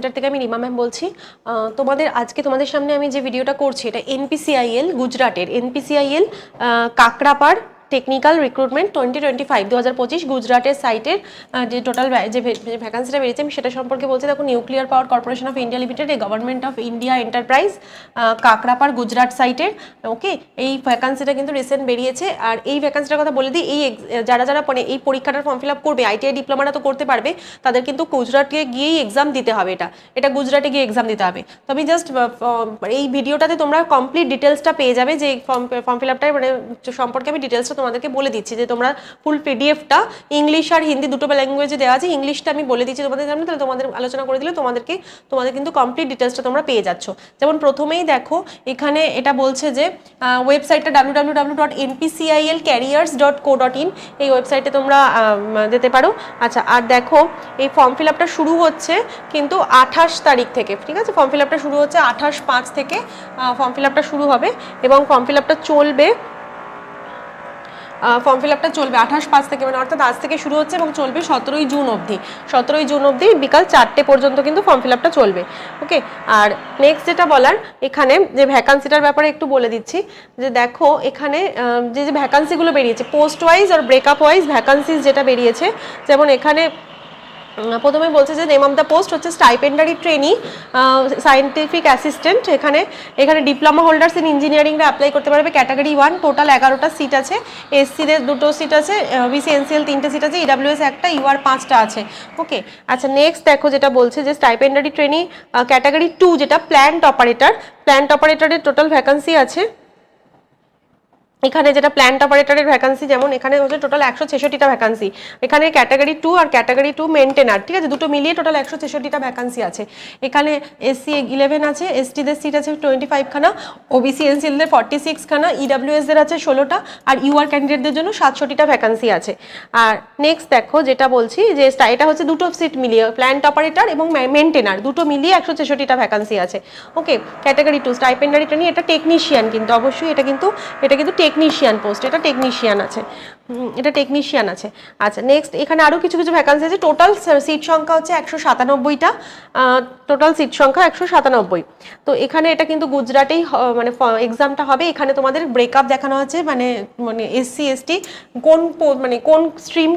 Centre থেকে আমি Rima ma'am বলছি। তোমাদের আজকে তোমাদের সামনে আমি যে ভিডিওটা করছি, এটা এনপিসিআইএল গুজরাটের NPCIL Kakrapar technical recruitment twenty twenty five দু হাজার পঁচিশ গুজরাটের সাইটের যে টোটাল যে ভ্যাকান্সিটা বেরিয়েছে, আমি সেটা সম্পর্কে বলছি। দেখো nuclear power corporation of India limited এই government of India enterprise Kakrapar Gujarat সাইটের ওকে এই ভ্যাকান্সিটা কিন্তু রিসেন্ট বেরিয়েছে। আর এই ভ্যাকান্সিটার কথা বলে দিই, এই যারা যারা মানে এই পরীক্ষাটার ফর্ম ফিল আপ করবে আইটিআই ডিপ্লোমাটা তো করতে পারবে, তাদের কিন্তু গুজরাটে গিয়েই এক্সাম দিতে হবে এটা। এটা গুজরাটে গিয়ে এক্সাম দিতে হবে। তো আমি জাস্ট এই ভিডিওটাতে তোমরা কমপ্লিট ডিটেলসটা পেয়ে যাবে যে ফর্ম ফর্ম ফিল আপটার মানে সম্পর্কে আমি ডিটেলসটা তোমাদেরকে বলে দিচ্ছি যে তোমরা ফুল পিডিএফটা ইংলিশ আর হিন্দি দুটো ল্যাঙ্গুয়েজে দেওয়া আছে। ইংলিশটা আমি বলে দিচ্ছি তোমাদের সামনে, তাহলে তোমাদের আলোচনা করে দিলে তোমাদেরকে, তোমাদের কিন্তু কমপ্লিট ডিটেলসটা তোমরা পেয়ে যাচ্ছ। যেমন প্রথমেই দেখো, এখানে এটা বলছে যে ওয়েবসাইটটা W W W dot NPCIL careers dot co dot in এই ওয়েবসাইটে তোমরা যেতে পারো। আচ্ছা আর দেখো, এই ফর্ম ফিল আপটা শুরু হচ্ছে কিন্তু আঠাশ তারিখ থেকে, ঠিক আছে? ফর্ম ফিল আপটা শুরু হচ্ছে আঠাশ পাঁচ থেকে ফর্ম ফিল আপটা শুরু হবে এবং ফর্ম ফিল আপটা চলবে ফর্ম ফিল আপটা চলবে আঠাশ পাঁচ থেকে মানে অর্থাৎ আজ থেকে শুরু হচ্ছে এবং চলবে সতেরোই জুন অবধি। সতেরোই জুন অবধি বিকাল চারটে পর্যন্ত কিন্তু ফর্ম ফিল আপটা চলবে। ওকে আর নেক্সট যেটা বলার, এখানে যে ভ্যাকান্সিটার ব্যাপারে একটু বলে দিচ্ছি, যে দেখো এখানে যে যে ভ্যাকান্সিগুলো বেরিয়েছে পোস্ট ওয়াইজ আর ব্রেকআপ ওয়াইজ ভ্যাকান্সিস যেটা বেরিয়েছে, যেমন এখানে প্রথমে বলছে যে নেম অফ দ্য পোস্ট হচ্ছে স্টাইপেন্ডারি ট্রেনি সায়েন্টিফিক অ্যাসিস্ট্যান্ট এখানে এখানে ডিপ্লোমা হোল্ডার্স ইন ইঞ্জিনিয়ারিংরা অ্যাপ্লাই করতে পারবে। ক্যাটাগরি ওয়ান টোটাল এগারোটা সিট আছে। এসসিদের দুটো সিট আছে বিসি এনসিএল তিনটে সিট আছে ইডাব্লিউএস একটা ইউআর পাঁচটা আছে। ওকে আচ্ছা নেক্সট দেখো যেটা বলছে যে স্টাইপেন্ডারি ট্রেনি ক্যাটাগরি টু যেটা প্ল্যান্ট অপারেটর প্ল্যান্ট অপারেটরের টোটাল ভ্যাকান্সি আছে। এখানে যেটা প্ল্যান্ট অপারেটরের ভ্যাকান্সি যেমন এখানে হচ্ছে টোটাল একশো ছেষট্টিটা ভ্যাকান্সি এখানে ক্যাটাগরি টু আর ক্যাটাগরি টু মেনটেনার ঠিক আছে? দুটো মিলিয়ে টোটাল একশো ছেষট্টিটা ভ্যাকান্সি আছে। এখানে এসসি ইলেভেন আছে এসটিদের সিট আছে টোয়েন্টি ফাইভখানা ওবিসি এনসিএলদের ফর্টি সিক্সখানা ইডাব্লিউএসদের আছে ষোলোটা, আর ইউআর ক্যান্ডিডেটদের জন্য সাতষট্টিটা ভ্যাকান্সি আছে। আর নেক্সট দেখো যেটা বলছি যে এটা হচ্ছে দুটো সিট মিলিয়ে প্ল্যান্ট অপারেটর এবং মেনটেনার দুটো মিলিয়ে একশো ছেষট্টিটা ভ্যাকান্সি আছে। ওকে ক্যাটাগরি টু স্টাইপেন্ডারিটা নিয়ে এটা টেকনিশিয়ান কিন্তু, অবশ্যই এটা কিন্তু এটা কিন্তু টেকনিশিয়ান পোস্ট এটা টেকনিশিয়ান আছে। এটা টেকনিশিয়ান আছে। আচ্ছা নেক্সট এখানে আরও কিছু কিছু ভ্যাকান্সি আছে। টোটাল সিট সংখ্যা হচ্ছে একশো সাতানব্বইটা। টোটাল সিট সংখ্যা একশো সাতানব্বই। তো এখানে এটা কিন্তু গুজরাটেই মানে এক্সামটা হবে। এখানে তোমাদের ব্রেকআপ দেখানো আছে মানে মানে এসসি এসটি কোন মানে কোন স্ট্রিম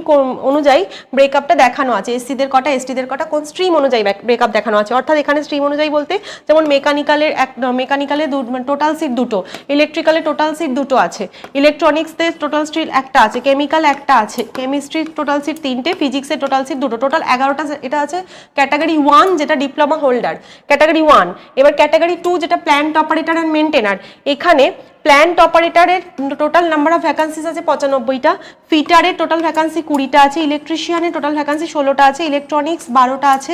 অনুযায়ী ব্রেকআপটা দেখানো আছে। এসসিদের কটা এসটিদের কটা, কোন স্ট্রিম অনুযায়ী ব্রেকআপ দেখানো আছে। অর্থাৎ এখানে স্ট্রিম অনুযায়ী বলতে, যেমন মেকানিক্যালের এক মেকানিক্যালে টোটাল সিট দুটো ইলেকট্রিক্যালে টোটাল সিট দুটো আছে। ইলেকট্রনিক্সতে টোটাল সিট একটা আছে কেমিক্যাল একটা আছে। কেমিস্ট্রি টোটাল সিট তিনটে ফিজিক্সের টোটাল সিট দুটো। টোটাল এগারোটা এটা আছে ক্যাটাগরি ওয়ান যেটা ডিপ্লোমা হোল্ডার ক্যাটাগরি ওয়ান এবার ক্যাটাগরি টু যেটা প্ল্যান্ট অপারেটর অ্যান্ড মেনটেনার এখানে প্ল্যান্ট অপারেটারের টোটাল নাম্বার অফ ভ্যাকান্সিস আছে পঁচানব্বইটা। ফিটারের টোটাল ভ্যাকান্সি কুড়িটা আছে ইলেকট্রিশিয়ানের টোটাল ভ্যাকান্সি ষোলোটা আছে ইলেকট্রনিক্স বারোটা আছে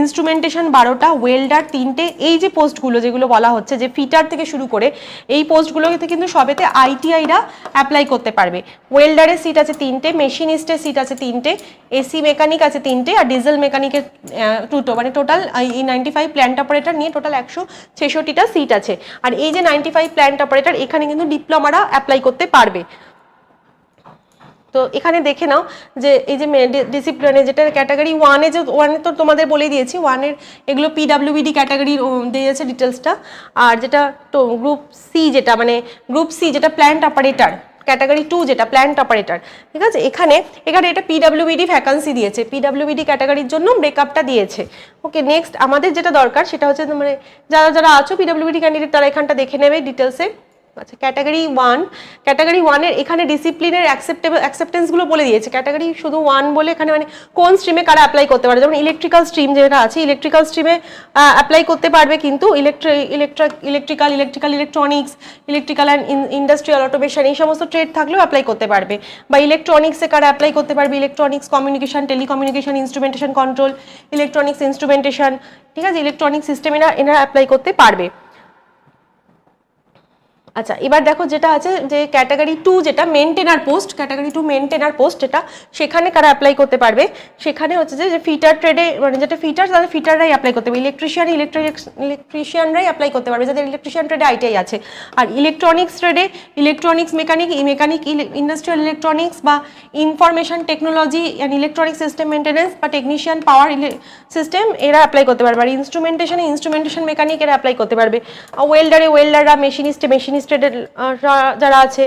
ইনস্ট্রুমেন্টেশন বারোটা ওয়েল্ডার তিনটে। এই যে পোস্টগুলো যেগুলো বলা হচ্ছে, যে ফিটার থেকে শুরু করে, এই পোস্টগুলোতে কিন্তু সবেতে আইটিআইরা অ্যাপ্লাই করতে পারবে। ওয়েল্ডারের সিট আছে তিনটে মেশিনিস্টের সিট আছে তিনটে এসি মেকানিক আছে তিনটে, আর ডিজেল মেকানিকের দুটো। মানে টোটাল এই নাইনটি ফাইভ প্ল্যান্ট অপারেটার নিয়ে টোটাল একশো ছেষট্টিটা সিট আছে। আর এই যে নাইনটি ফাইভ প্ল্যান্ট অপারেটর এখানে কিন্তু ডিপ্লোমারা অ্যাপ্লাই করতে পারবে। তো এখানে দেখে নাও যে এই যে ডিসিপ্লিনে যেটা ক্যাটাগরি ওয়ানে যে ওয়ানে তো তোমাদের বলেই দিয়েছি ওয়ানের এগুলো পিডাব্লিউবিডি ক্যাটাগরি দিয়েছে ডিটেলসটা আর যেটা তো গ্রুপ সি যেটা মানে গ্রুপ সি যেটা প্ল্যান্ট অপারেটর ক্যাটাগরি টু যেটা প্ল্যান্ট অপারেটর ঠিক আছে? এখানে এখানে এটা পিডাব্লিউবিডি ভ্যাকান্সি দিয়েছে পিডাব্লিউবিডি ক্যাটাগরির জন্য ব্রেকআপটা দিয়েছে। ওকে নেক্সট আমাদের যেটা দরকার সেটা হচ্ছে মানে যারা যারা আছো পিডাব্লিউবিডি ক্যান্ডিডেট তারা এখানটা দেখে নেবে ডিটেলসে আচ্ছা ক্যাটাগরি ওয়ান ক্যাটাগরি ওয়ানের এখানে ডিসিপ্লিনের অ্যাকসেপ্টেবল অ্যাকসেপ্টেন্সগুলো বলে দিয়েছে। ক্যাটাগরি শুধু ওয়ান বলে এখানে মানে কোন স্ট্রিমে কারা অ্যাপ্লাই করতে পারে যেমন ইলেকট্রিক্যাল স্ট্রিম যেটা আছে ইলেকট্রিক্যাল স্ট্রিমে অ্যাপ্লাই করতে পারবে কিন্তু ইলেকট্রি electric electrical electrical electronics electrical and industrial automation এই সমস্ত ট্রেড থাকলেও অ্যাপ্লাই করতে পারবে। বা ইলেকট্রনিক্সে কারা অ্যাপ্লাই করতে পারবে? Electronics communication telecommunication instrumentation control electronics instrumentation ঠিক আছে? ইলেকট্রনিক সিস্টেম এরা এরা অ্যাপ্লাই করতে পারবে। আচ্ছা এবার দেখো যেটা আছে যে ক্যাটাগরি টু যেটা maintainer post category two maintainer post যেটা, সেখানে কারা অ্যাপ্লাই করতে পারবে? সেখানে হচ্ছে যে ফিটার ট্রেডে মানে যেটা ফিটার তাদের ফিটাররাই অ্যাপ্লাই করতে পারবে। ইলেকট্রিশিয়ান ইলেকট্রিশিয়ানরাই অ্যাপ্লাই করতে পারবে, যাদের ইলেকট্রিশিয়ান ট্রেডে আইটিআই আছে। আর ইলেকট্রনিক্স ট্রেডে electronics mechanic mechanic industrial electronics বা information technology and electronic system maintenance বা টেকনিশিয়ান পাওয়ার সিস্টেম এরা অ্যাপ্লাই করতে পারবে। আর ইনস্ট্রুমেন্টেশনে ইনস্ট্রুমেন্টেশন মেকানিক এরা অ্যাপ্লাই করতে পারবে। ওয়েল্ডারে ওয়েল্ডাররা মেশিনিস্টে মেশিনিস্ট ট্রেডের যারা আছে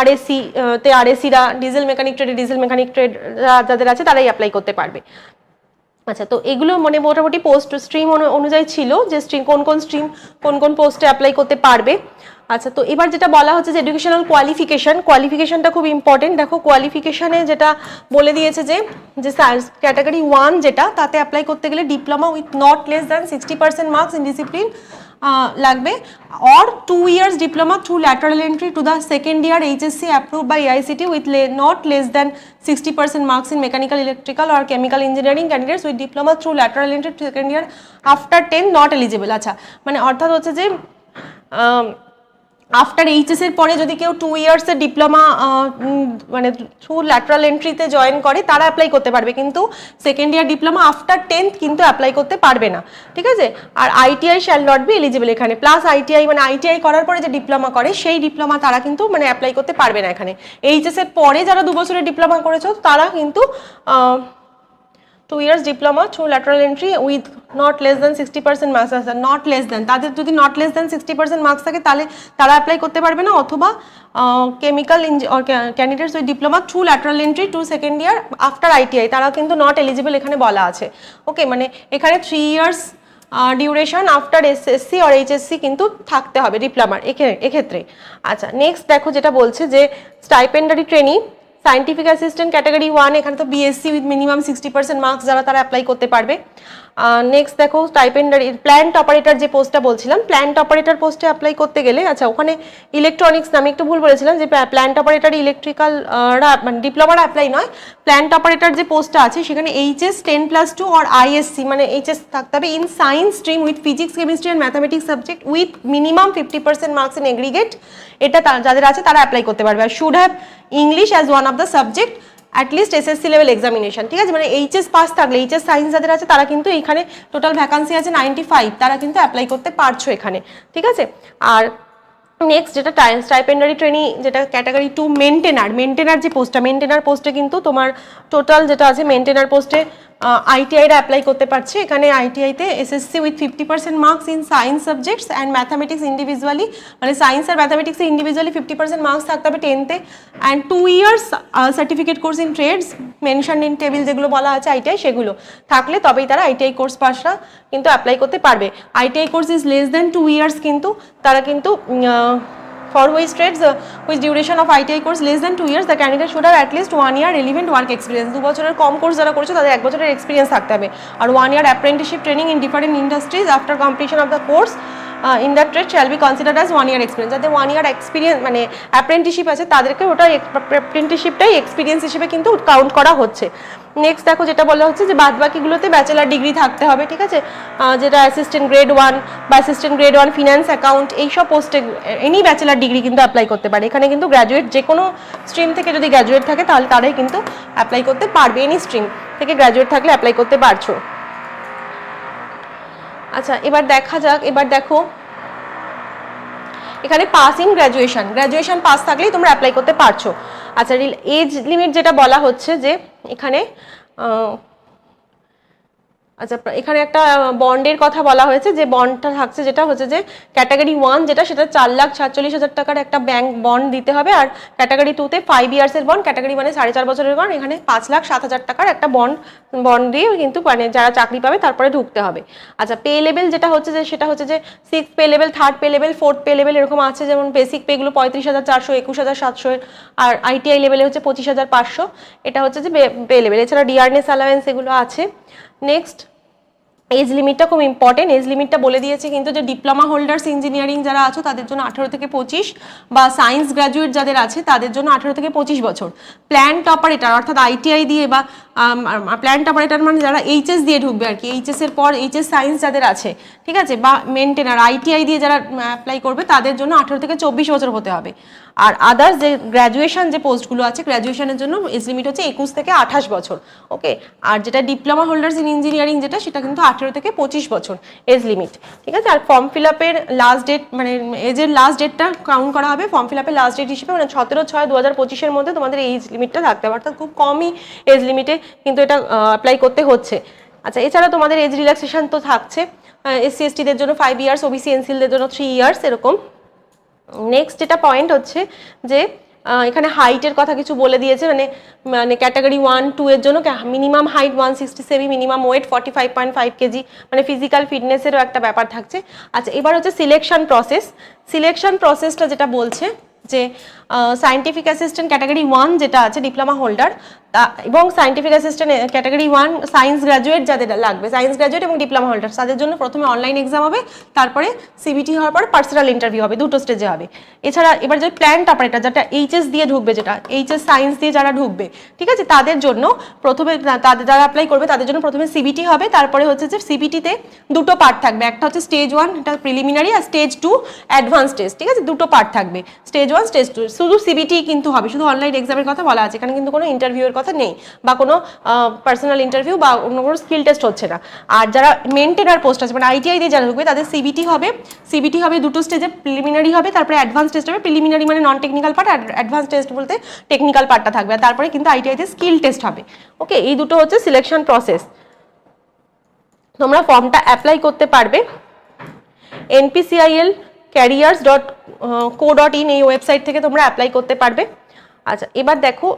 আরএসি তে আরএসিরা ডিজেল মেকানিক ট্রেডে ডিজেল মেকানিক ট্রেড যাদের আছে, তারাই অ্যাপ্লাই করতে পারবে। আচ্ছা তো এগুলো মানে মোটামুটি পোস্ট স্ট্রিম অনুযায়ী ছিল যে স্ট্রিম কোন কোন স্ট্রিম কোন কোন পোস্টে অ্যাপ্লাই করতে পারবে। আচ্ছা তো এবার যেটা বলা হচ্ছে যে এডুকেশনাল কোয়ালিফিকেশন কোয়ালিফিকেশনটা খুব ইম্পর্টেন্ট দেখো কোয়ালিফিকেশানে যেটা বলে দিয়েছে যে যে ক্যাটাগরি ওয়ান যেটা, তাতে অ্যাপ্লাই করতে গেলে diploma with not less than sixty percent marks in discipline লাগবে। Or two years diploma through lateral entry to the second year HSC approve by ICT with not less than sixty percent marks in mechanical electrical R chemical engineering candidates with diploma through lateral entry second year after ten not eligible আচ্ছা মানে অর্থাৎ হচ্ছে যে after HS এর পরে যদি কেউ two ইয়ার্সের ডিপ্লোমা মানে থ্রু ল্যাটারাল এন্ট্রিতে জয়েন করে, তারা অ্যাপ্লাই করতে পারবে। কিন্তু second year diploma after tenth কিন্তু অ্যাপ্লাই করতে পারবে না। ঠিক আছে? আর ITI shall not be eligible এখানে। প্লাস আইটিআই মানে আইটিআই করার পরে যে ডিপ্লোমা করে, সেই ডিপ্লোমা তারা কিন্তু মানে অ্যাপ্লাই করতে পারবে না এখানে। এইচএস এর পরে যারা দু বছরের ডিপ্লোমা করেছ, তারা কিন্তু two years diploma through lateral entry with not less than sixty percent marks আছে নট লেস দেন তাদের যদি not less than sixty percent marks থাকে, তাহলে তারা অ্যাপ্লাই করতে পারবে না, অথবা chemical candidates with diploma through lateral entry to second year after ITI তারা কিন্তু নট এলিজিবল এখানে বলা আছে। ওকে মানে এখানে three years duration after SSC আর এইচএসসি কিন্তু থাকতে হবে ডিপ্লোমার এক্ষেত্রে। আচ্ছা নেক্সট দেখো যেটা বলছে যে stipendiary training scientific assistant category one এখানে তো BSc with minimum sixty percent marks যারা তারা অ্যাপ্লাই করতে পারবে। নেক্সট দেখো স্টাইপেন্ডারি প্ল্যান্ট অপারেটর যে পোস্টটা বলছিলাম প্ল্যান্ট অপারেটর পোস্টে অ্যাপ্লাই করতে গেলে আচ্ছা ওখানে ইলেকট্রনিক্স আমি একটু ভুল বলেছিলাম যে প্ল্যান্ট অপারেটর ইলেকট্রিক্যাল মানে ডিপ্লোমার অ্যাপ্লাই নয় প্ল্যান্ট অপারেটর যে পোস্টটা আছে, সেখানে এইচএস টেন প্লাস টু আর আইএসসি মানে এইচএস থাকতে হবে in science stream with physics chemistry and mathematics subject with minimum fifty percent marks in aggregate এটা যাদের আছে, তারা অ্যাপ্লাই করতে পারবে। আর should have English as one of the subject at least SSC level examination ঠিক আছে? মানে এইচএস পাস থাকলে এইচএস সায়েন্স যাদের আছে, তারা কিন্তু এখানে টোটাল ভ্যাকান্সি আছে নাইনটি ফাইভ তারা কিন্তু অ্যাপ্লাই করতে পারছ এখানে, ঠিক আছে? আর নেক্সট যেটা স্টাইপেন্ডারি ট্রেনিং যেটা ক্যাটাগরি টু মেনটেনার মেনটেনার যে পোস্টটা মেনটেনার পোস্টে কিন্তু তোমার টোটাল যেটা আছে মেনটেনার পোস্টে আইটিআইরা অ্যাপ্লাই করতে পারছে। এখানে আইটিআইতে SSC with fifty percent marks in science subjects and mathematics individually মানে সায়েন্স আর ম্যাথামেটিক্সে ইন্ডিভিজুয়ালি ফিফটি পার্সেন্ট মার্কস থাকতে হবে টেনতে and two years certificate course in trades mention in table যেগুলো বলা আছে আইটিআই সেগুলো। থাকলে তবেই তারা আইটিআই কোর্স পাসরা কিন্তু অ্যাপ্লাই করতে পারবে। ITI course is less than two years কিন্তু তারা কিন্তু trades uh, which duration of ITI course less than two years the candidate should have at least one year relevant work experience দু বছরের কম course যারা করছে তাদের এক বছরের এক্সপিরিয়েন্স থাকতে হবে। আর one year apprenticeship training in different industries after completion of the course in that trade shall be considered as one year experience যাদের ওয়ান ইয়ার এক্সপিরিয়েন্স মানে অ্যাপ্রেন্টিসশিপ আছে, তাদেরকে ওটা অ্যাপ্রেন্টিসশিপটাই এক্সপিরিয়েন্স হিসেবে কিন্তু কাউন্ট করা হচ্ছে। নেক্সট দেখো যেটা বলা হচ্ছে যে বাদ বাকিগুলোতে ব্যাচেলার ডিগ্রি থাকতে হবে, ঠিক আছে? যেটা অ্যাসিস্ট্যান্ট গ্রেড ওয়ান বা assistant grade one finance account এইসব পোস্টে এনি ব্যাচেলার ডিগ্রি কিন্তু অ্যাপ্লাই করতে পারে। এখানে কিন্তু গ্র্যাজুয়েট যে কোনো স্ট্রিম থেকে যদি গ্র্যাজুয়েট থাকে, তাহলে তারাই কিন্তু অ্যাপ্লাই করতে পারবে। এনি স্ট্রিম থেকে গ্র্যাজুয়েট থাকলে অ্যাপ্লাই করতে পারছ। আচ্ছা এবার দেখা যাক, এবার দেখো। এখানে pass in graduation graduation pass থাকলেই তোমরা অ্যাপ্লাই করতে পারছ। আচ্ছা এজ লিমিট যেটা বলা হচ্ছে যে এখানে আচ্ছা এখানে একটা বন্ডের কথা বলা হয়েছে, যে বন্ডটা থাকছে যেটা হচ্ছে যে ক্যাটাগরি ওয়ান যেটা সেটা চার লাখ সাতচল্লিশ হাজার টাকার একটা ব্যাংক বন্ড দিতে হবে, আর ক্যাটাগরি টুতে ফাইভ ইয়ার্সের বন্ড ক্যাটাগরি মানে সাড়ে চার বছরের বন্ড এখানে পাঁচ লাখ সাত হাজার টাকার একটা বন্ড বন্ড দিয়ে কিন্তু মানে যারা চাকরি পাবে তারপরে ঢুকতে হবে। আচ্ছা পে লেভেল যেটা হচ্ছে যে, সেটা হচ্ছে যে six pay level third pay level fourth pay level এরকম আছে, যেমন বেসিক পেগুলো পঁয়ত্রিশ হাজার চারশো, একুশ হাজার সাতশো, আর আইটিআই লেভেলে হচ্ছে পঁচিশ হাজার পাঁচশো, এটা হচ্ছে যে পে লেভেল এছাড়া ডিআরএস অ্যালাওয়েন্স এগুলো আছে। নেক্সট এজ লিমিটটা খুব ইম্পর্টেন্ট এজ লিমিটটা বলে দিয়েছে কিন্তু যে ডিপ্লোমা হোল্ডার্স ইঞ্জিনিয়ারিং যারা আছো, তাদের জন্য আঠারো থেকে পঁচিশ বা সায়েন্স গ্রাজুয়েট যাদের আছে, তাদের জন্য আঠেরো থেকে পঁচিশ বছর। প্ল্যান্ট অপারেটার অর্থাৎ আইটিআই দিয়ে বা প্ল্যান্ট অপারেটর মানে যারা এইচএস দিয়ে ঢুকবে আর কি এইচএস এর পর এইচএস সায়েন্স যাদের আছে, ঠিক আছে? বা মেনটেনার আইটিআই দিয়ে যারা অ্যাপ্লাই করবে, তাদের জন্য আঠেরো থেকে চব্বিশ বছর হতে হবে। আর আদার্স যে গ্র্যাজুয়েশন যে পোস্টগুলো আছে গ্র্যাজুয়েশনের জন্য এজ লিমিট হচ্ছে একুশ থেকে আঠাশ বছর ওকে আর যেটা ডিপ্লোমা হোল্ডার্স ইন ইঞ্জিনিয়ারিং যেটা, সেটা কিন্তু আঠেরো থেকে পঁচিশ বছর এজ লিমিট ঠিক আছে? আর ফর্ম ফিল আপের লাস্ট ডেট মানে এজের লাস্ট ডেটটা কাউন্ট করা হবে ফর্ম ফিল আপের লাস্ট ডেট হিসেবে মানে সতেরো ছয় দু হাজার পঁচিশের মধ্যে তোমাদের এজ লিমিটটা থাকতে হবে। অর্থাৎ খুব কমই এজ লিমিটে কিন্তু এটা অ্যাপ্লাই করতে হচ্ছে। আচ্ছা এছাড়া তোমাদের এজ রিল্যাক্সেশন তো থাকছে। এসসি এসটিদের জন্য ফাইভ ইয়ার্স ওবিসি এনসিলদের জন্য থ্রি ইয়ার্স এরকম। নেক্সট যেটা পয়েন্ট হচ্ছে যে এখানে হাইটের কথা কিছু বলে দিয়েছে। মানে মানে ক্যাটাগরি ওয়ান টু এর জন্য minimum height one sixty seven minimum weight forty five point five kg মানে ফিজিক্যাল ফিটনেসেরও একটা ব্যাপার থাকছে। আচ্ছা এবার হচ্ছে সিলেকশন প্রসেস সিলেকশন প্রসেসটা যেটা বলছে যে সায়েন্টিফিক অ্যাসিস্ট্যান্ট ক্যাটাগরি ওয়ান যেটা আছে ডিপ্লোমা হোল্ডার এবং scientific assistant category one science graduate যাদের লাগবে সায়েন্স গ্র্যাজুয়েট এবং ডিপ্লোমা হোল্ডার তাদের জন্য প্রথমে অনলাইন এক্সাম হবে, তারপরে সিবিটি হওয়ার পর পার্সোনাল ইন্টারভিউ হবে, দুটো স্টেজে হবে। এছাড়া এবার যে প্ল্যান্ট অপারেটর যেটা এইচএস দিয়ে ঢুকবে যেটা এইচএস সায়েন্স দিয়ে যারা ঢুকবে, ঠিক আছে, তাদের জন্য প্রথমে তাদের যারা অ্যাপ্লাই করবে, তাদের জন্য প্রথমে সিবিটি হবে, তারপরে হচ্ছে যে সিবিটিতে দুটো পার্ট থাকবে, একটা হচ্ছে স্টেজ ওয়ান এটা প্রিলিমিনারি আর স্টেজ টু অ্যাডভান্স টেস্ট ঠিক আছে, দুটো পার্ট থাকবে স্টেজ ওয়ান স্টেজ টু শুধু সিবিটি কিন্তু হবে, শুধু অনলাইন এক্সামের কথা বলা আছে, এখানে কিন্তু কোনো ইন্টারভিউয়ের কথা নেই, বা কোনো পার্সোনাল ইন্টারভিউ বা অন্য কোনো স্কিল টেস্ট হচ্ছে না। আর যারা মেনটেনার পোস্ট আছে মানে আইটিআই দিয়ে যারা ঢুকবে, তাদের সিবিটি হবে সিবিটি হবে দুটো স্টেজে প্রিলিমিনারি হবে, তারপরে অ্যাডভান্স টেস্ট হবে প্রিলিমিনারি মানে নন টেকনিক্যাল পার্ট আর অ্যাডভান্স টেস্ট বলতে টেকনিক্যাল পার্টটা থাকবে, আর তারপরে কিন্তু আইটিআইতে স্কিল টেস্ট হবে। ওকে এই দুটো হচ্ছে সিলেকশন প্রসেস তোমরা ফর্মটা অ্যাপ্লাই করতে পারবে। NPCIL careers dot co dot in এই ওয়েবসাইট থেকে তোমরা অ্যাপ্লাই করতে পারবে। আচ্ছা এবার দেখো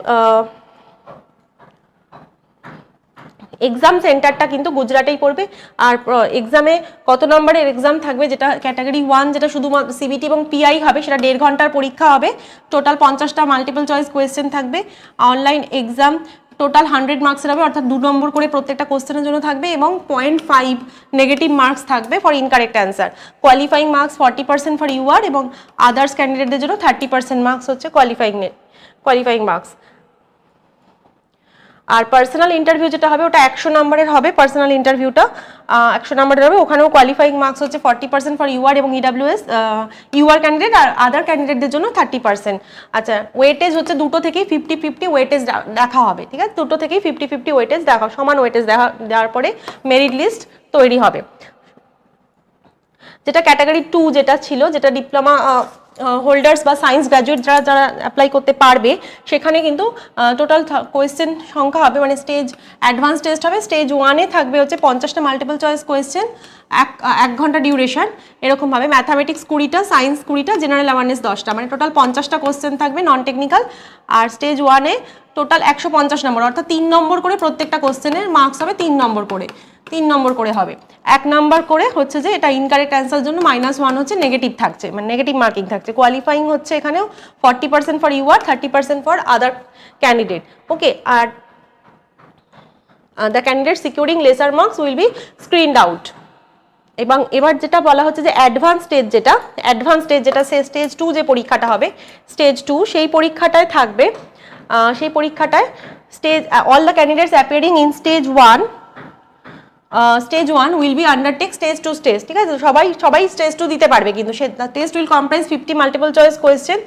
এক্সাম সেন্টারটা কিন্তু গুজরাটেই পড়বে। আর এক্সামে কত নম্বরের এক্সাম থাকবে যেটা ক্যাটাগরি ওয়ান যেটা শুধুমাত্র সিবিটি এবং পিআই হবে, সেটা দেড় ঘণ্টার পরীক্ষা হবে। টোটাল পঞ্চাশটা মাল্টিপল চয়েস কোয়েশ্চেন থাকবে। অনলাইন এক্সাম টোটাল হান্ড্রেড মার্কসের হবে, অর্থাৎ দু নম্বর করে প্রত্যেকটা কোশ্চেনের জন্য থাকবে এবং পয়েন্ট ফাইভ নেগেটিভ মার্কস থাকবে for incorrect answer qualifying marks forty percent for U R এবং আদার্স ক্যান্ডিডেটদের জন্য থার্টি পার্সেন্ট মার্কস হচ্ছে কোয়ালিফাইং কোয়ালিফাইং মার্কস আর পার্সোনাল ইন্টারভিউ যেটা হবে, ওটা একশো নম্বরের হবে পার্সোনাল ইন্টারভিউটা একশো নম্বরের হবে। ওখানেও কোয়ালিফাইং মার্কস হচ্ছে ফর্টি পার্সেন্ট ফর ইউআর এবং ইডাব্লিউএস ইউআর ক্যান্ডিডেট আর আদার ক্যান্ডিডেটদের জন্য থার্টি পার্সেন্ট আচ্ছা ওয়েটেজ হচ্ছে দুটো থেকেই ফিফটি ফিফটি ওয়েটেজ দেখা হবে, ঠিক আছে? দুটো থেকেই ফিফটি ফিফটি ওয়েটেজ দেখা, সমান ওয়েটেজ দেখা, দেওয়ার পরে মেরিট লিস্ট তৈরি হবে। যেটা ক্যাটাগরি টু যেটা ছিল, যেটা ডিপ্লোমা হোল্ডার্স বা সায়েন্স গ্র্যাজুয়েট যারা যারা অ্যাপ্লাই করতে পারবে, সেখানে কিন্তু টোটাল কোয়েশ্চেন সংখ্যা হবে মানে স্টেজ অ্যাডভান্স টেস্ট হবে স্টেজ ওয়ানে থাকবে হচ্ছে পঞ্চাশটা মাল্টিপল চয়েস কোয়েশ্চেন এক এক ঘণ্টা ডিউরেশন এরকমভাবে ম্যাথামেটিক্স কুড়িটা সায়েন্স কুড়িটা জেনারেল অ্যাওয়ারনেস দশটা মানে টোটাল পঞ্চাশটা কোয়েশ্চেন থাকবে নন টেকনিক্যাল আর স্টেজ ওয়ানে টোটাল একশো পঞ্চাশ নম্বর অর্থাৎ তিন নম্বর করে প্রত্যেকটা কোশ্চেনের মার্কস হবে তিন নম্বর করে। তিন নম্বর করে হবে। এক নাম্বার করে হচ্ছে যে এটা ইনকারেক্ট অ্যান্সার জন্য মাইনাস ওয়ান হচ্ছে নেগেটিভ থাকছে মানে নেগেটিভ মার্কিং থাকছে। কোয়ালিফাইং হচ্ছে এখানেও forty percent for U R thirty percent for other candidate okay R the candidate securing lesser marks will be screened out এবং এবার যেটা বলা হচ্ছে যে অ্যাডভান্স স্টেজ যেটা অ্যাডভান্স স্টেজ যেটা, সে স্টেজ টু যে পরীক্ষাটা হবে স্টেজ টু সেই পরীক্ষাটায় থাকবে সেই পরীক্ষাটায় stage all the candidates appearing in stage one stage one will be undertake stage two stage ঠিক আছে? সবাই সবাই স্টেজ টু দিতে পারবে কিন্তু the test will comprise fifty multiple choice question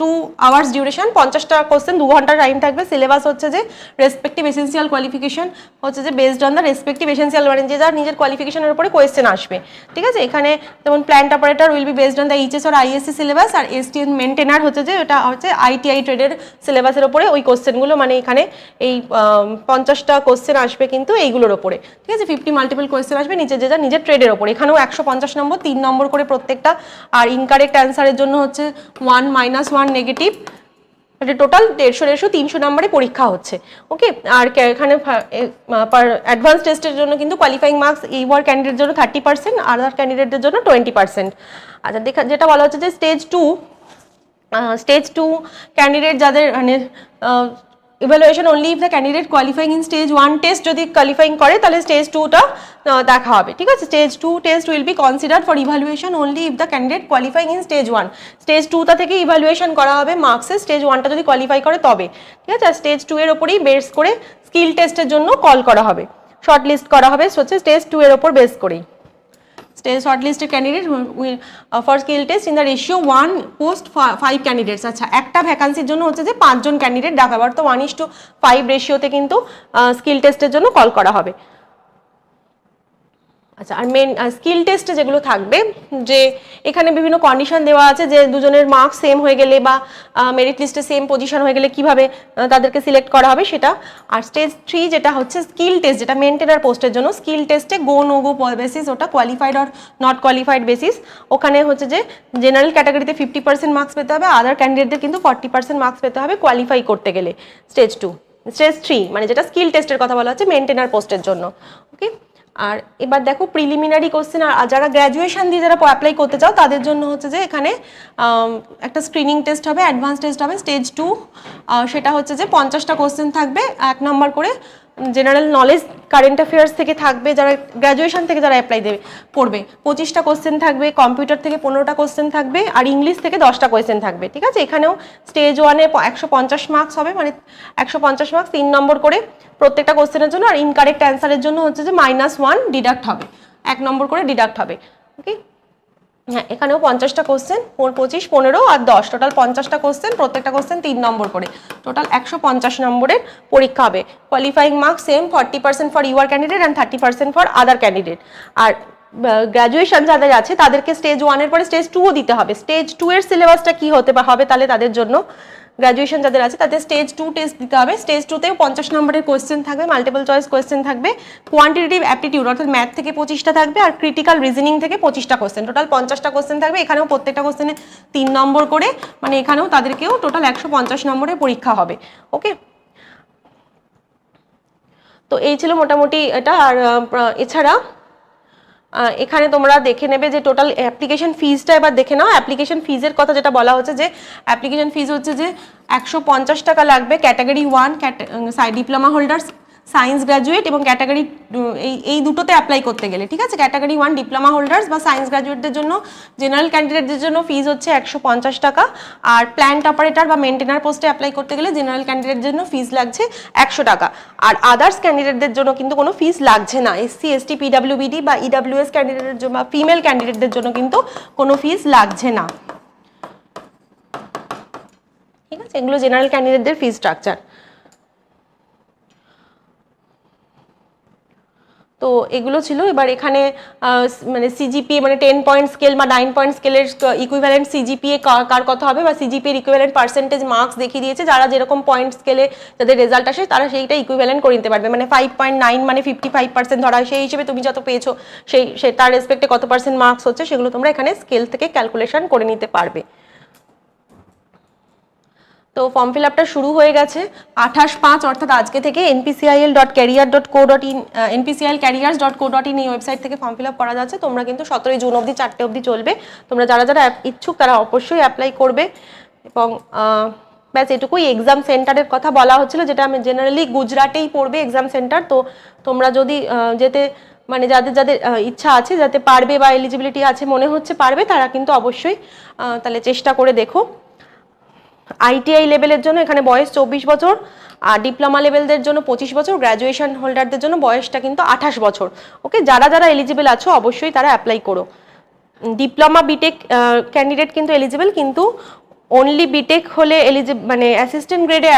two hours duration পঞ্চাশটা কোয়েশ্চেন দু ঘণ্টার টাইম থাকবে। সিলেবাস হচ্ছে যে রেসপেক্টিভ এসেন্সিয়াল কোয়ালিফিকেশন হচ্ছে যে based on the respective essential মানে যে যার নিজের কোয়ালিফিকেশনের উপরে কোয়েশ্চেন আসবে, ঠিক আছে? এখানে যেমন plant operator will be based on the HS R ISC syllabus আর এসটিএন মেনটেনার হচ্ছে যে ওটা হচ্ছে আইটিআই ট্রেডের সিলেবাসের উপরে ওই কোশ্চেনগুলো মানে এখানে এই পঞ্চাশটা কোয়েশ্চেন আসবে কিন্তু এইগুলোর ওপরে। ঠিক আছে? ফিফটি মাল্টিপল কোয়েশ্চেন আসবে, নিচে যে যা, নিজের ট্রেডের ওপরে। এখানেও একশো পঞ্চাশ নম্বর, তিন নম্বর করে প্রত্যেকটা। আর ইনকারেক্ট অ্যান্সারের জন্য হচ্ছে ওয়ান মাইনাস ওয়ান নেগেটিভ এটা টোটাল দেড়শো দেড়শো, তিনশো নম্বরে পরীক্ষা হচ্ছে। ওকে? আর এখানে অ্যাডভান্স টেস্টের জন্য কিন্তু কোয়ালিফাইং মার্কস এই ওয়ার ক্যান্ডিডেটের জন্য থার্টি পার্সেন্ট আদার ক্যান্ডিডেটদের জন্য টোয়েন্টি পার্সেন্ট আচ্ছা দেখা, যেটা বলা হচ্ছে যে stage two stage two candidate যাদের মানে evaluation only if the candidate qualifying in stage one test যদি কোয়ালিফাইং করে, তাহলে স্টেজ টুটা দেখা হবে। ঠিক আছে? Stage two test will be consider for evaluation only if the candidate qualifying in stage one stage টুটা থেকে ইভ্যালুয়েশন করা হবে মার্কসে স্টেজ ওয়ানটা যদি কোয়ালিফাই করে তবে। ঠিক আছে? আর স্টেজ টু এর ওপরেই বেস করে স্কিল টেস্টের জন্য কল করা হবে। শর্ট লিস্ট করা হবে, হচ্ছে স্টেজ টু এর ওপর বেস করেই। Stage short listed candidate for skill test in the ratio one post five candidates আচ্ছা একটা ভ্যাকান্সির জন্য হচ্ছে যে পাঁচজন ক্যান্ডিডেট ডাকা তো ওয়ান ইস টু ফাইভ রেশিওতে কিন্তু স্কিল টেস্টের জন্য কল করা হবে। আচ্ছা আর মেন স্কিল টেস্টে যেগুলো থাকবে, যে এখানে বিভিন্ন কন্ডিশন দেওয়া আছে যে দুজনের মার্কস সেম হয়ে গেলে বা মেরিট লিস্টে সেম পজিশন হয়ে গেলে কীভাবে তাদেরকে সিলেক্ট করা হবে সেটা। আর স্টেজ থ্রি যেটা হচ্ছে স্কিল টেস্ট যেটা মেনটেনার পোস্টের জন্য স্কিল টেস্টে গো নো গো বেসিস ওটা qualified or not qualified basis ওখানে হচ্ছে যে জেনারেল ক্যাটাগরিতে ফিফটি পার্সেন্ট মার্কস পেতে হবে আদার ক্যান্ডিডেটদের কিন্তু ফর্টি পার্সেন্ট মার্কস পেতে হবে কোয়ালিফাই করতে গেলে। স্টেজ টু স্টেজ থ্রি মানে যেটা স্কিল টেস্টের কথা বলা হচ্ছে মেনটেনার পোস্টের জন্য ওকে আর এবার দেখো প্রিলিমিনারি কোশ্চেন আর যারা গ্র্যাজুয়েশন দিয়ে যারা অ্যাপ্লাই করতে চাও, তাদের জন্য হচ্ছে যে এখানে একটা স্ক্রিনিং টেস্ট হবে অ্যাডভান্স টেস্ট হবে স্টেজ টু সেটা হচ্ছে যে পঞ্চাশটা কোশ্চেন থাকবে, এক নম্বর করে। জেনারেল নলেজ কারেন্ট অ্যাফেয়ার্স থেকে থাকবে, যারা গ্র্যাজুয়েশন থেকে যারা অ্যাপ্লাই দেবে করবে পঁচিশটা কোশ্চেন থাকবে কম্পিউটার থেকে পনেরোটা কোশ্চেন থাকবে, আর ইংলিশ থেকে দশটা কোশ্চেন থাকবে, ঠিক আছে? এখানেও স্টেজ ওয়ানে একশো পঞ্চাশ মার্কস হবে মানে একশো পঞ্চাশ মার্কস তিন নম্বর করে প্রত্যেকটা কোশ্চেনের জন্য, আর ইনকারেক্ট অ্যান্সারের জন্য হচ্ছে যে মাইনাস ওয়ান ডিডাক্ট হবে। এক নম্বর করে ডিডাক্ট হবে ওকে হ্যাঁ এখানেও পঞ্চাশটা কোশ্চেন পঁচিশ, পনেরো আর দশ। টোটাল পঞ্চাশটা কোশ্চেন প্রত্যেকটা কোশ্চেন তিন নম্বর করে। টোটাল একশো পঞ্চাশ নম্বরের পরীক্ষা হবে। Qualifying marks same forty percent for your candidate and thirty percent for other candidate R graduation যাদের আছে, তাদেরকে স্টেজ ওয়ানের পরে স্টেজ টুও দিতে হবে। স্টেজ টু এর সিলেবাসটা কী হতে হবে তাহলে তাদের জন্য গ্র্যাজুয়েশন যাদের আছে, তাদের স্টেজ টু টেস্ট দিতে হবে। স্টেজ টুতেও পঞ্চাশ নম্বরের কোয়েশ্চেন থাকবে মাল্টিপল চয়েস কোয়েশ্চেন থাকবে। কোয়ান্টিটেটিভ অ্যাপটিটিউড অর্থাৎ ম্যাথ থেকে পঁচিশটা থাকবে আর ক্রিটিক্যাল রিজনিং থেকে পঁচিশটা কোয়েশ্চেন টোটাল পঞ্চাশটা কোয়েশ্চেন থাকবে, এখানেও প্রত্যেকটা কোয়েশ্চেনে তিন নম্বর করে মানে এখানেও তাদেরকেও টোটাল একশো পঞ্চাশ নম্বরের পরীক্ষা হবে। ওকে তো এই ছিল মোটামুটি এটা। আর এছাড়া এখানে তোমরা দেখে নেবে যে টোটাল অ্যাপ্লিকেশন ফিজটা এবার দেখে নাও। অ্যাপ্লিকেশন ফিজের কথা যেটা বলা হচ্ছে যে অ্যাপ্লিকেশন ফিজ হচ্ছে যে একশো পঞ্চাশ টাকা লাগবে category one diploma holders science graduate এবং ক্যাটাগরি এই এই দুটোতে অ্যাপ্লাই করতে গেলে, ঠিক আছে? ক্যাটাগরি ওয়ান ডিপ্লোমা হোল্ডার্স বা সায়েন্স গ্র্যাজুয়েটদের জন্য জেনারেল ক্যান্ডিডেটদের জন্য ফিজ হচ্ছে একশো পঞ্চাশ টাকা। আর প্ল্যান্ট অপারেটর বা মেনটেনার পোস্টে অ্যাপ্লাই করতে গেলে জেনারেল ক্যান্ডিডেটের জন্য ফিজ লাগছে একশো টাকা। আর আদার্স ক্যান্ডিডেটদের জন্য কিন্তু কোনো ফিজ লাগছে না। এসসি এসটি পিডাব্লিউবিডি বা ইডাব্লিউএস ক্যান্ডিডেটের জন্য বা ফিমেল ক্যান্ডিডেটদের জন্য কিন্তু কোনো ফিজ লাগছে না। ঠিক আছে? এগুলো জেনারেল ক্যান্ডিডেটদের ফিজ স্ট্রাকচার তো এগুলো ছিল। এবার এখানে মানে সিজিপিএ মানে টেন পয়েন্ট স্কেল বা নাইন পয়েন্ট স্কেলের ইকুইভ্যালেন্ট সিজিপিএ কার কথা হবে বা সিজিপিএর ইকুইভ্যালেন্ট পার্সেন্টেজ মার্কস দেখিয়ে দিয়েছে। যারা যেরকম পয়েন্ট স্কেলে যাদের রেজাল্ট আসে, তারা সেইটা ইকুইভ্যালেন্ট করে নিতে পারবে। মানে ফাইভ পয়েন্ট নাইন মানে ফিফটি ফাইভ পার্সেন্ট ধরা সেই হিসেবে তুমি যত পেয়েছ, সেই, সে, তার রেসপেক্টে কত পার্সেন্ট মার্কস হচ্ছে, সেগুলো তোমরা এখানে স্কেল থেকে ক্যালকুলেশন করে নিতে পারবে। তো ফর্ম ফিল আপটা শুরু হয়ে গেছে। আঠাশ পাঁচ অর্থাৎ আজকে থেকে NPCIL dot career dot co dot in NPCIL careers dot co dot in এই ওয়েবসাইট থেকে ফর্ম ফিল আপ করা যাচ্ছে। তোমরা কিন্তু সতেরোই জুন অবধি, চারটে অবধি চলবে। তোমরা যারা যারা ইচ্ছুক, তারা অবশ্যই অ্যাপ্লাই করবে। এবং ব্যাস এটুকুই এক্সাম সেন্টারের কথা বলা হচ্ছিল, যেটা আমি জেনারেলি গুজরাটেই পড়বে এক্সাম সেন্টার তো তোমরা যদি যেতে মানে যাদের যাদের ইচ্ছা আছে, যাতে পারবে বা এলিজিবিলিটি আছে, মনে হচ্ছে পারবে, তারা কিন্তু অবশ্যই তাহলে চেষ্টা করে দেখো। আইটিআই লেভেলের জন্য এখানে বয়স চব্বিশ বছর, আর ডিপ্লোমা লেভেলদের জন্য পঁচিশ বছর গ্র্যাজুয়েশন হোল্ডারদের জন্য বয়সটা কিন্তু আঠাশ বছর। ওকে যারা যারা এলিজিবল আছো, অবশ্যই তারা অ্যাপ্লাই করো। ডিপ্লোমা বিটেক ক্যান্ডিডেট কিন্তু এলিজিবল কিন্তু অনলি বিটেক হলে এলিজিবল মানে অ্যাসিস্ট্যান্ট গ্রেডে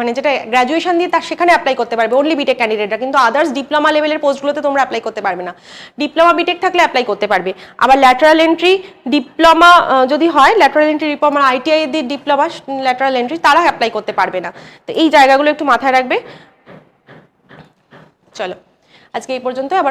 মানে যেটা গ্র্যাজুয়েশন দিয়ে তার সেখানে অ্যাপ্লাই করতে পারবে অনলি বিটেক ক্যান্ডিডেটরা কিন্তু আদার্স ডিপ্লোমা লেভেলের পোস্টগুলোতে তোমরা অ্যাপ্লাই করতে পারবে না। ডিপ্লোমা বিটেক থাকলে অ্যাপ্লাই করতে পারবে। আবার ল্যাটারাল এন্ট্রি ডিপ্লোমা যদি হয় ল্যাটারাল এন্ট্রি ডিপ্লোমা আইটিআই দিয়ে ডিপ্লোমা ল্যাটারাল এন্ট্রি তারা অ্যাপ্লাই করতে পারবে না। তো এই জায়গাগুলো একটু মাথায় রাখবে। চলো, আজকে এই পর্যন্ত আবার